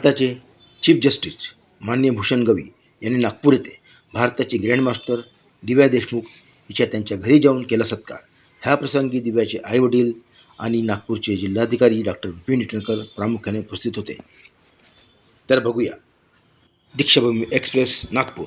भारताचे chief justice मान्य भूषण गवई यांनी नागपूर येथे भारताची ग्रँडमास्टर दिव्या देशमुख हिच्या त्यांच्या घरी जाऊन केला सत्कार. ह्या प्रसंगी दिव्याचे आईवडील आणि नागपूरचे जिल्हाधिकारी डॉक्टर विपिन इटणकर प्रामुख्याने उपस्थित होते. तर बघूया. दीक्षाभूमी एक्सप्रेस नागपूर.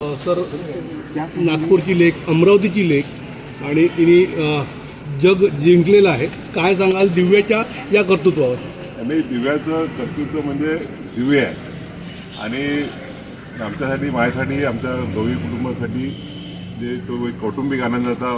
अ, सर नागपूरची लेख अमरावतीची लेख आणि तिने जग जिंकलेलं आहे. काय सांगाल दिव्याच्या या कर्तृत्वावर? आणि दिव्याचं कर्तृत्व म्हणजे दिव्य आहे. आणि आमच्यासाठी माझ्यासाठी आमच्या गवळी कुटुंबासाठी जे तो एक कौटुंबिक आनंदाचा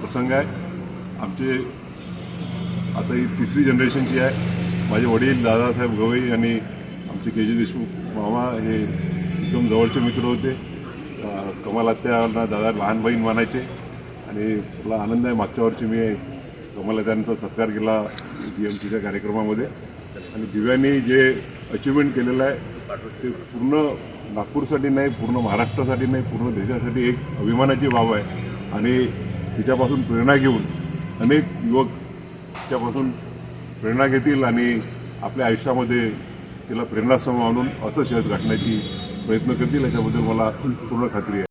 प्रसंग आहे. आमचे आता ही तिसरी जनरेशनची आहे. माझे वडील दादासाहेब गवई आणि आमचे के जी देशमुख मामा हे एकदम जवळचे मित्र होते. कमलात्यांना कमाल दादा लहान बहीण मानायचे. आणि मला आनंद आहे. मागच्या वर्षी मी कमलात्यांचा सत्कार केला. डी एम सीच्या कार्यक्रमामध्ये. आणि दिव्यांनी जे अचिव्हमेंट केलेलं आहे ते पूर्ण नागपूरसाठी नाही पूर्ण महाराष्ट्रासाठी नाही पूर्ण देशासाठी एक अभिमानाची बाब आहे. आणि तिच्यापासून प्रेरणा घेऊन अनेक युवक तिच्यापासून प्रेरणा घेतील आणि आपल्या आयुष्यामध्ये तिला प्रेरणास्थान आणून असं शहर गाठण्याची प्रयत्न करतील याच्याबद्दल मला पूर्ण खात्री आहे.